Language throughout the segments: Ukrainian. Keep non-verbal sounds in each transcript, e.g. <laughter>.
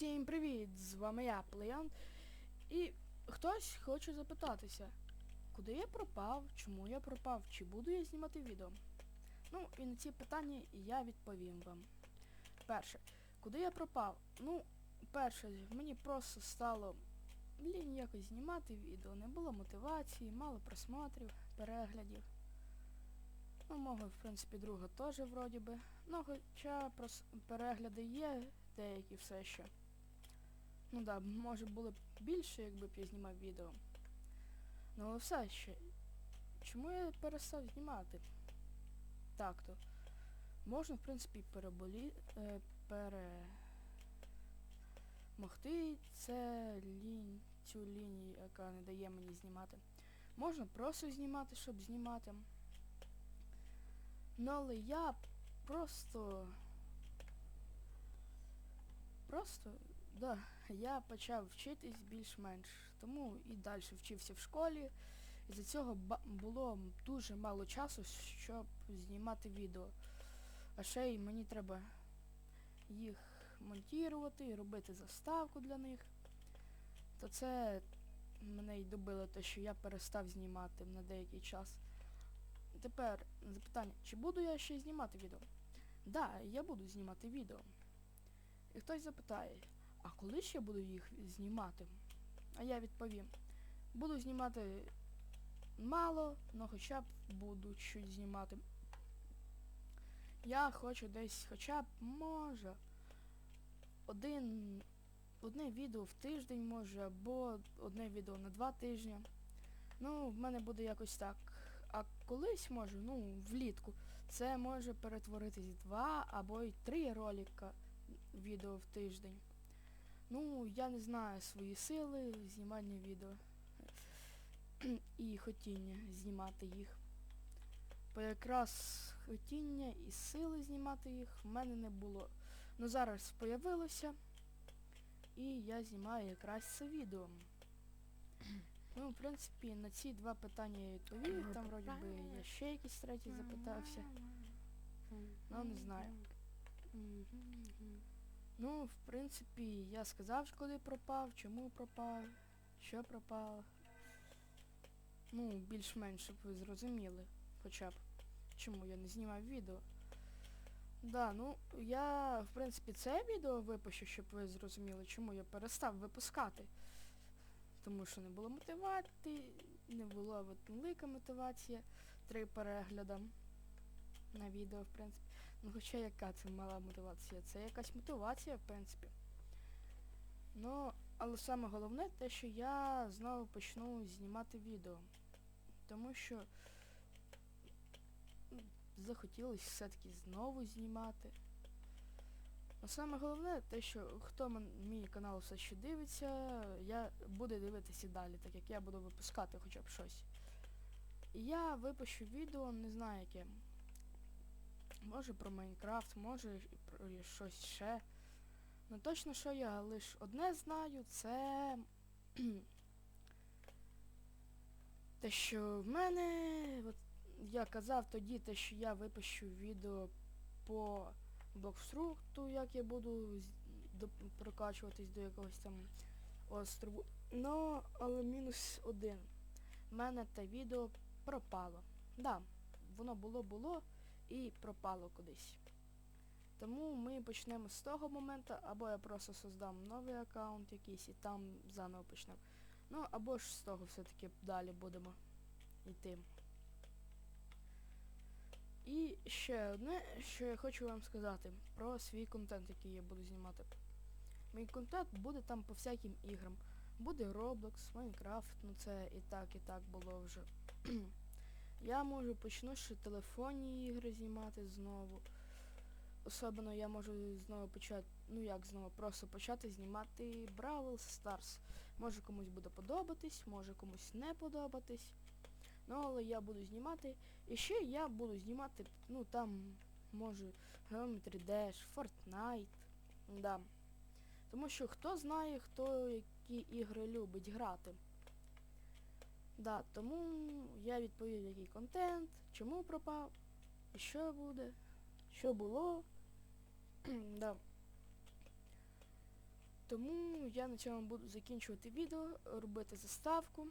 Всім привіт! З вами я, Плеян. І хтось хоче запитатися, куди я пропав, чому я пропав, чи буду я знімати відео. Ну, і на ці питання я відповім вам. Перше, куди я пропав? Ну, перше, мені просто стало лінь якось знімати відео, не було мотивації, мало просмотрів, переглядів. Ну, мого, в принципі, друга теж вроді би. Ну, хоча перегляди є деякі все ще. Ну да, може було б більше, якби б я знімав відео. Ну але все ще. Чому я перестав знімати? Так то. Можна, в принципі, переболі... Е, перемогти це лінь, цю лінію, яка не дає мені знімати. Можна просто знімати, щоб знімати. Ну але я просто... Просто, да, я почав вчитись більш-менш. Тому і далі вчився в школі. І за цього було дуже мало часу, щоб знімати відео. А ще й мені треба їх монтувати, робити заставку для них. То це мене й добило те, що я перестав знімати на деякий час. Тепер запитання, чи буду я ще знімати відео? Да, я буду знімати відео. І хтось запитає, а коли я буду їх знімати? А я відповім, буду знімати мало, але хоча б буду щось знімати. Я хочу десь хоча б, може, один, одне відео в тиждень може, або одне відео на два тижні. Ну, в мене буде якось так. А колись може, ну, влітку, це може перетворитись два або й три ролика відео в тиждень. Ну, я не знаю свої сили знімання відео і хотіння знімати їх. Бо якраз хотіння і сили знімати їх в мене не було. Ну зараз появилося. І я знімаю якраз це відео. Ну, в принципі, на ці два питання я відповів. Там вроді би я ще якісь треті запитався. Ну, не знаю. Ну, в принципі, я сказав, коли пропав, чому пропав, що пропав. Ну, більш-менш, щоб ви зрозуміли. Хоча б. Чому я не знімав відео. Да, ну, я, в принципі, це відео випущу, щоб ви зрозуміли, чому я перестав випускати. Тому що не було мотивації, не було велика мотивація, три перегляда на відео, в принципі. Ну хоча яка це мала мотивація? Це якась мотивація, в принципі. Ну, але саме головне те, що я знову почну знімати відео. Тому що ну, захотілося все-таки знову знімати. А саме головне те, що хто мій канал все ще дивиться, я буде дивитися далі, так як я буду випускати хоча б щось. Я випущу відео, не знаю яке. Може про Майнкрафт, може і про щось ще. Ну точно, що я лише одне знаю, це <clears throat> те, що в мене, от я казав тоді, те, що я випущу відео по блокструкту, як я буду прокачуватись до якогось там острову. Ну, але мінус один. В мене те відео пропало. Да, воно було-було і пропало кудись. Тому ми почнемо з того моменту, або я просто создам новий аккаунт якийсь і там заново почнемо. Ну, або ж з того все-таки далі будемо йти. І ще одне, що я хочу вам сказати про свій контент, який я буду знімати. Мій контент буде там по всяким іграм. Буде Roblox, Minecraft, ну це і так, і так було вже. Я можу почну ще телефонні ігри знімати знову. Особливо я можу знову почати, ну як знову, просто почати знімати Бравл Stars. Може комусь буде подобатись, може комусь не подобатись. Ну, але я буду знімати. І ще я буду знімати, ну там, може, Geometry Dash, Fortnite. Да. Тому що хто знає, хто які ігри любить грати. Да, тому я відповів, який контент, чому пропав, і що буде, що було. <clears throat> да. Тому я на цьому буду закінчувати відео, робити заставку.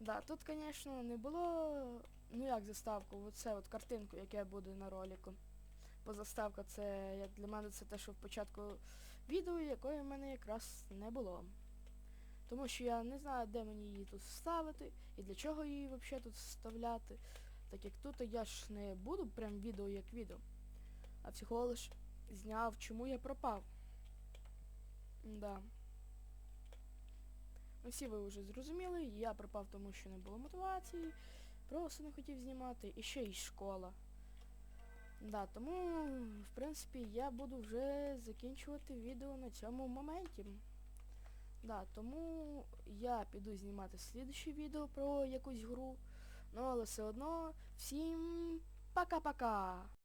Да, тут, звісно, не було, ну як заставку, оце от картинку, яке буде на ролику. Бо заставка це, як для мене, це те, що в початку відео, якої в мене якраз не було. Тому що я не знаю, де мені її тут вставити і для чого її взагалі тут вставляти. Так як тут я ж не буду прям відео як відео, а всього лиш зняв, чому я пропав. Да. Ну, всі ви вже зрозуміли, я пропав тому, що не було мотивації, просто не хотів знімати, і ще й школа. Да, тому, в принципі, я буду вже закінчувати відео на цьому моменті. Да, тому я піду знімати слідче відео про якусь гру. Ну, але все одно всім пока-пока!